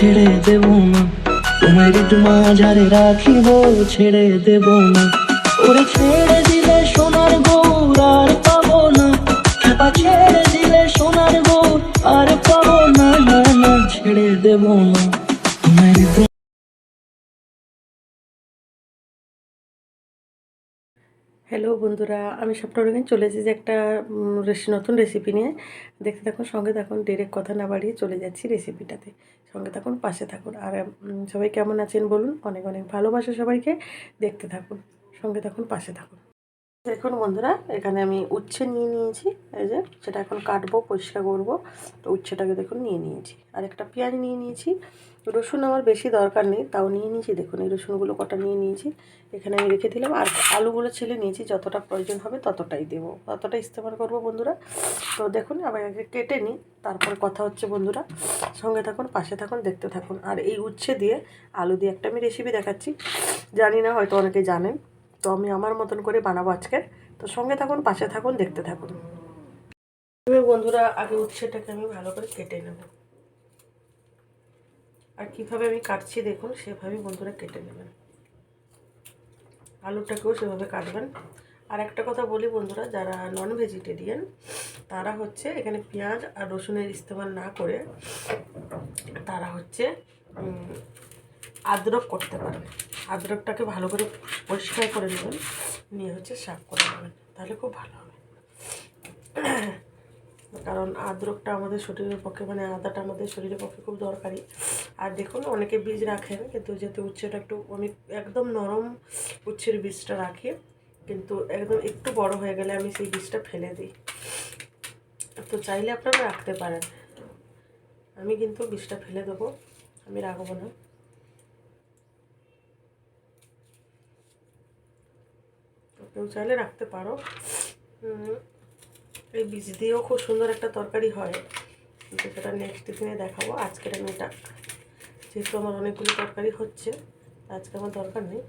ছেড়ে দেব না। তোমার মাঝারে রাখিব, ছেড়ে দেব না। ওরে ছেড়ে দিলে সোনার গৌর আর পাবো না। ছেড়ে দিলে সোনার গৌর আর পাবো না না না, ছেড়ে দেব না। হ্যালো বন্ধুরা। আমি সবটা স্বপ্নরঙিন চলে এসেছি একটা রেসি- নতুন রেসিপি নিয়ে। দেখতে থাকুন, সঙ্গে থাকুন ডিরেক্ট কথা না বাড়িয়ে চলে যাচ্ছি রেসিপিটাতে সঙ্গে থাকুন, পাশে থাকুন। আর সবাই কেমন আছেন বলুন? অনেক অনেক ভালোবাসা সবাইকে। দেখতে থাকুন, সঙ্গে থাকুন, পাশে থাকুন। দেখুন বন্ধুরা, এখানে আমি উচ্ছে নিয়ে নিয়েছি, এই যে সেটা এখন কাটবো, পরিষ্কার করব। তো উচ্ছেটাকে দেখুন নিয়ে নিয়েছি। আর একটা পেঁয়াজ নিয়ে নিয়েছি। রসুন আমার বেশি দরকার নেই, তাও নিয়ে নিয়েছি। দেখুন এই রসুনগুলো কটা নিয়ে নিয়েছি। এখানে আমি রেখে দিলাম, আর আলুগুলো ছেলে নিয়েছি, যতটা প্রয়োজন হবে ততটাই দেবো। ততটা ইস্তেমাল করব বন্ধুরা। তো দেখুন আবার আগে কেটে নিই, তারপর কথা হচ্ছে বন্ধুরা। সঙ্গে থাকুন, পাশে থাকুন, দেখতে থাকুন। আর এই উচ্ছে দিয়ে আলু দিয়ে একটা আমি রেসিপি দেখাচ্ছি। জানি না, হয়তো অনেকে জানেন। তো আমি আমার মতন করে বানাবো আজকে তো সঙ্গে থাকুন, পাশে থাকুন, দেখতে থাকুন। এবার বন্ধুরা, আগে উচ্ছেটাকে আমি ভালো করে কেটে নেব। আর কীভাবে আমি কাটছি দেখুন, সেভাবেই বন্ধুরা কেটে নেবেন। আলুটাকেও সেভাবে কাটবেন। আর একটা কথা বলি বন্ধুরা, যারা নন ভেজিটেরিয়ান তারা হচ্ছে এখানে পেঁয়াজ আর রসুনের ইস্তেমাল না করে, তারা হচ্ছে আদরক করতে পারেন আদরকটাকে ভালো করে পরিষ্কার করে নেবেন, নিয়ে হচ্ছে সাফ করে নেবেন, তাহলে খুব ভালো হবে। কারণ আদরকটা আমাদের শরীরের পক্ষে মানে আদাটা আমাদের শরীরের পক্ষে খুব দরকারি। আর দেখুন, অনেকে বীজ রাখেন, কিন্তু যেহেতু উচ্ছেটা একটু, আমি একদম নরম উচ্ছের বীজটা রাখি, কিন্তু একদম একটু বড় হয়ে গেলে আমি সেই বীজটা ফেলে দিই। তো চাইলে আপনারা রাখতে পারেন। আমি কিন্তু বীজটা ফেলে দেবো, আমি রাখব না। কেউ চাইলে রাখতে পারো। এই বীজ দিয়েও খুব সুন্দর একটা তরকারি হয়। সেটা নেক্সট দিনে দেখাবো। আজকের আমি এটা যেহেতু আমার অনেকগুলো তরকারি হচ্ছে আজকে আমার দরকার নেই।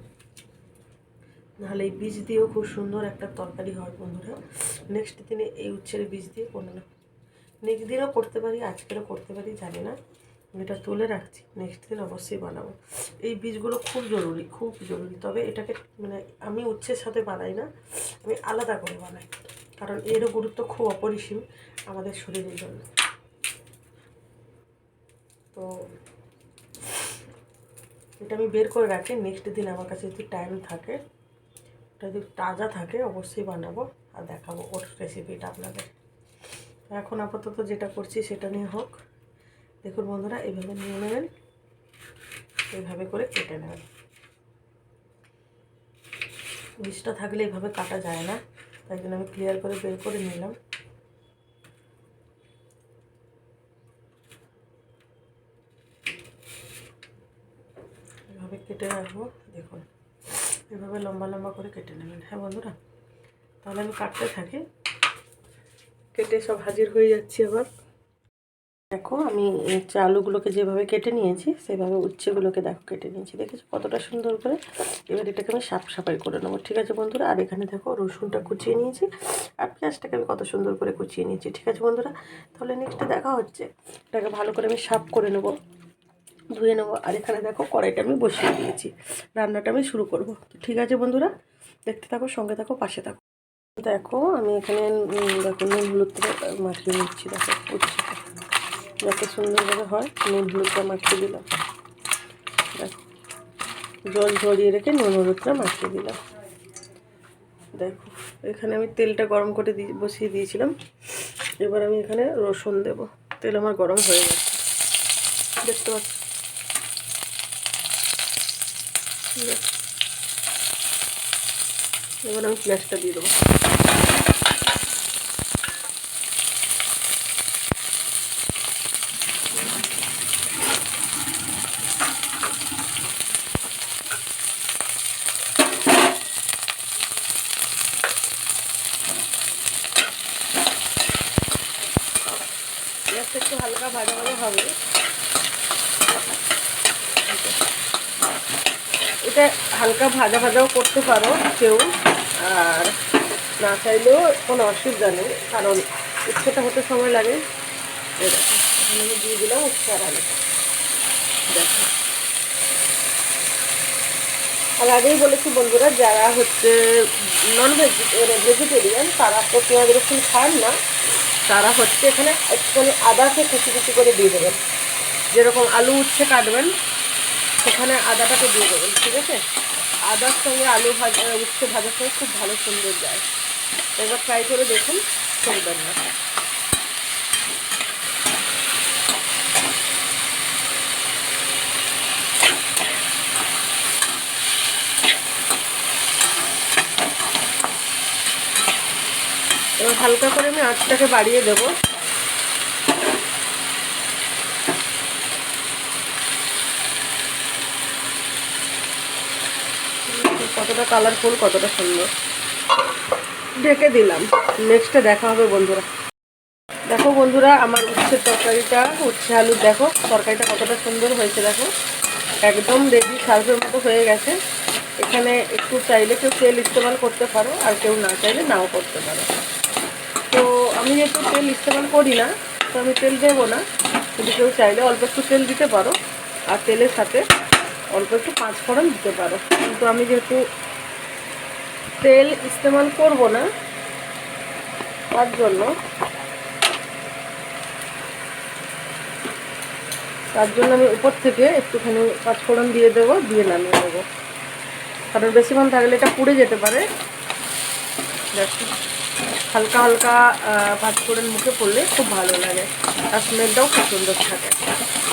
নাহলে এই বীজ দিয়েও খুব সুন্দর একটা তরকারি হয় বন্ধুরা। নেক্সট দিনে এই উচ্ছের বীজ দিয়ে কোনো না নেক্সট দিনও করতে পারি, আজকেরও করতে পারি, জানি না। এটা তুলে রাখছি। নেক্সট দিন অবশ্যই বানাবো। এই বীজগুলো খুব জরুরি খুব জরুরি। তবে এটাকে মানে আমি উচ্ছের সাথে বানাই না, আমি আলাদা করে বানাই। কারণ এরও গুরুত্ব খুব অপরিসীম আমাদের শরীরের জন্য। তো এটা আমি বের করে রাখি। নেক্সট দিন আমার কাছে যদি টাইম থাকে, ওটা যদি তাজা থাকে, অবশ্যই বানাবো আর দেখাবো ওর রেসিপিটা আপনাদের। এখন আপাতত যেটা করছি সেটা নিয়ে হোক। দেখুন বন্ধুরা এইভাবে নিয়ে নেবেন এইভাবে করে কেটে নেবেন। বীজটা থাকলে এইভাবে কাটা যায় না, তাই জন্য আমি ক্লিয়ার করে বের করে নিলাম। এভাবে কেটে রাখব, দেখুন, এভাবে লম্বা লম্বা করে কেটে নেবেন। হ্যাঁ বন্ধুরা, তাহলে আমি কাটতে থাকি, কেটে সব হাজির হয়ে যাচ্ছি আবার। দেখো, আমি হচ্ছে আলুগুলোকে যেভাবে কেটে নিয়েছি, সেভাবে উচ্ছেগুলোকে দেখো কেটে নিয়েছি। দেখেছ কতটা সুন্দর করে? এবার এটাকে আমি সাফ সাফাই করে নেব। ঠিক আছে বন্ধুরা? আর এখানে দেখো রসুনটা কুচিয়ে নিয়েছি আর পেঁয়াজটাকে আমি কত সুন্দর করে কুচিয়ে নিয়েছি। ঠিক আছে বন্ধুরা? তাহলে নেক্সটে দেখা হচ্ছে। এটাকে ভালো করে আমি সাফ করে নেব, ধুয়ে নেব। আর এখানে দেখো কড়াইটা আমি বসিয়ে দিয়েছি। রান্নাটা আমি শুরু করব। ঠিক আছে বন্ধুরা? দেখতে থাকো, সঙ্গে থাকো, পাশে থাকো। দেখো, আমি এখানে দেখো নুন হলুদটা মাখিয়ে নিচ্ছি। দেখো যাতে সুন্দরভাবে হয় নুন হলুদটা মাখিয়ে দিলাম। দেখো, জল ঝরিয়ে রেখে নুন হলুদটা মাখিয়ে দিলাম। দেখো, এখানে আমি তেলটা গরম করে দিয়ে, বসিয়ে দিয়েছিলাম। এবার আমি এখানে রসুন দেব। তেল আমার গরম হয়ে গেছে। দেখতে পাচ্ছি। এবার আমি পেঁয়াজটা দিয়ে দেবো পেঁয়াজটা একটু হালকা ভাজা ভাজা হবে এটা হালকা ভাজা ভাজাও করতে পারো কেউ। আর না চাইলেও কোনো অসুবিধা নেই, কারণ উচ্ছেটা হতে সময় লাগে। আমি দিয়ে দিলাম দেখো। আর আগেই বলেছি বন্ধুরা, যারা হচ্ছে নন ভেজ ভেজিটেরিয়ান তারা তো পেঁয়াজ রসুন খান না। তারা হচ্ছে এখানে একটুখানি আদাকে কুচি কুচি করে দিয়ে দেবেন। যেরকম আলু উচ্ছে কাটবেন সেখানে আদাটাকে দিয়ে দেবেন ঠিক আছে? আদার সঙ্গে আলু ভাজা উচ্ছে ভাজার সঙ্গে খুব ভালো সুন্দর যায়। এবার ট্রাই করে দেখুন করবেন না। এবার হালকা করে আমি আঁচটাকে বাড়িয়ে দেবো। কতটা কালারফুল কতটা সুন্দর। ঢেকে দিলাম। নেক্সটে দেখা হবে বন্ধুরা। দেখো বন্ধুরা, আমার উচ্ছের তরকারিটা, উচ্ছে আলুর দেখো, তরকারিটা কতটা সুন্দর হয়েছে দেখো। একদম রেডি সার্ভের মতো হয়ে গেছে। এখানে একটু চাইলে কেউ তেল ইস্তেমাল করতে পারো, আর কেউ না চাইলে নাও করতে পারো। তো আমি যেহেতু তেল ইস্তেমাল করি না, তো আমি তেল দেবো না। কিন্তু কেউ চাইলে অল্প একটু তেল দিতে পারো, আর তেলের সাথে অল্প একটু পাঁচ ফোড়ন দিতে পারো। কিন্তু আমি যেহেতু তেল ইস্তেমাল করব না, তার জন্য তার জন্য আমি উপর থেকে একটুখানি পাঁচফোড়ন দিয়ে দেবো, দিয়ে নামিয়ে দেবো কারণ বেশিক্ষণ থাকলে এটা পুড়ে যেতে পারে। দেখো। হালকা হালকা পাঁচফোড়ন মুখে পড়লে খুব ভালো লাগে। আর স্মেলটাও খুব সুন্দর থাকে।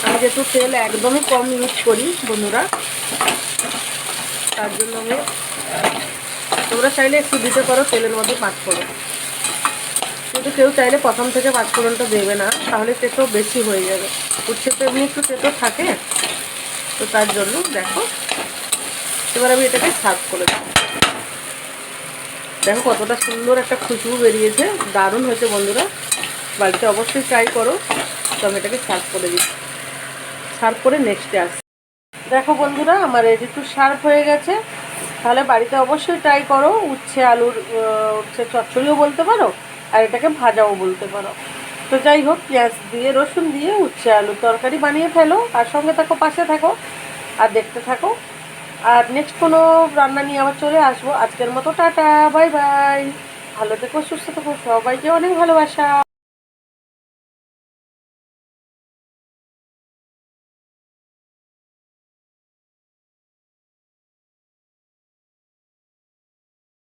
আমি যেহেতু তেল একদমই কম ইউজ করি, বন্ধুরা, তার জন্য আমি, তোমরা চাইলে একটু দিতে পারো তেলের মধ্যে পাঁচফোড়ন কিন্তু কেউ চাইলে প্রথম থেকে পাঁচফোড়নটা দেবে না, তাহলে তেতো বেশি হয়ে যাবে। উচ্ছে তো এমনি একটু তেতো থাকে, তো তার জন্য দেখো, এবার আমি এটাকে সার্ভ করে দেবো। দেখো কতটা সুন্দর একটা খুশবু বেরিয়েছে। দারুণ হয়েছে বন্ধুরা। বাড়িতে অবশ্যই ট্রাই করো। তো আমি এটাকে সার্ভ করে দিচ্ছি। সার্ভ করে নেক্সটে আসি দেখো বন্ধুরা, আমার রেডি টু সার্ভ হয়ে গেছে। তাহলে বাড়িতে অবশ্যই ট্রাই করো। উচ্ছে আলুর উচ্ছে চচ্চড়িও বলতে পারো, আর এটাকে ভাজাও বলতে পারো। তো যাই হোক, পেঁয়াজ দিয়ে, রসুন দিয়ে উচ্ছে আলুর তরকারি বানিয়ে ফেলো। আর সঙ্গে থাকো, পাশে থাকো। আর দেখতে থাকো। আর নেক্সট কোনো রান্না নিয়ে আবার চলে আসব। আজকের মতো টাটা বাই বাই ভালো থেকো, সুস্থ থেকো। সবাইকে অনেক ভালোবাসা।